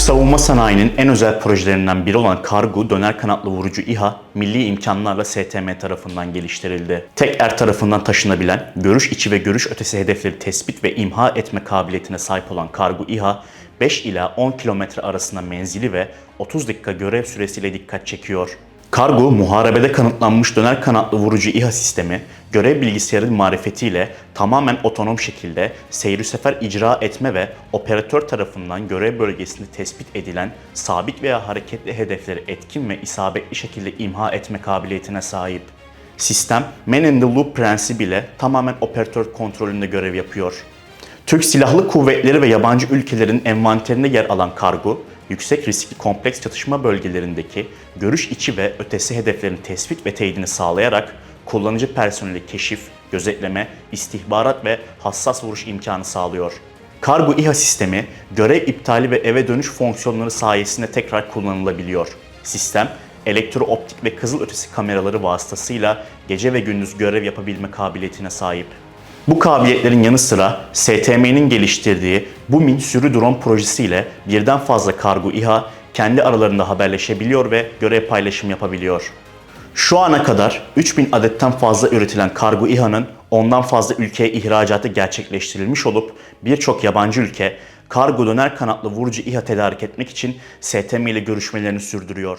savunma sanayinin en özel projelerinden biri olan kargo döner kanatlı vurucu İHA, milli imkanlarla STM tarafından geliştirildi. Tek er tarafından taşınabilen, görüş içi ve görüş ötesi hedefleri tespit ve imha etme kabiliyetine sahip olan kargo İHA, 5 ila 10 kilometre arasında menzili ve 30 dakika görev süresiyle dikkat çekiyor. Kargo, muharebede kanıtlanmış döner kanatlı vurucu İHA sistemi, görev bilgisayarı marifetiyle tamamen otonom şekilde seyri sefer icra etme ve operatör tarafından görev bölgesinde tespit edilen sabit veya hareketli hedefleri etkin ve isabetli şekilde imha etme kabiliyetine sahip. Sistem, man in the loop prensibiyle tamamen operatör kontrolünde görev yapıyor. Türk Silahlı Kuvvetleri ve yabancı ülkelerin envanterinde yer alan kargo, yüksek riskli kompleks çatışma bölgelerindeki görüş içi ve ötesi hedeflerin tespit ve teyidini sağlayarak kullanıcı personeli keşif, gözetleme, istihbarat ve hassas vuruş imkanı sağlıyor. Kargo İHA sistemi görev iptali ve eve dönüş fonksiyonları sayesinde tekrar kullanılabiliyor. Sistem elektrooptik ve kızıl ötesi kameraları vasıtasıyla gece ve gündüz görev yapabilme kabiliyetine sahip. Bu kabiliyetlerin yanı sıra STM'nin geliştirdiği BUMIN sürü drone projesiyle birden fazla kargo İHA kendi aralarında haberleşebiliyor ve görev paylaşım yapabiliyor. Şu ana kadar 3000 adetten fazla üretilen kargo İHA'nın ondan fazla ülkeye ihracatı gerçekleştirilmiş olup birçok yabancı ülke kargo döner kanatlı vurucu İHA tedarik etmek için STM ile görüşmelerini sürdürüyor.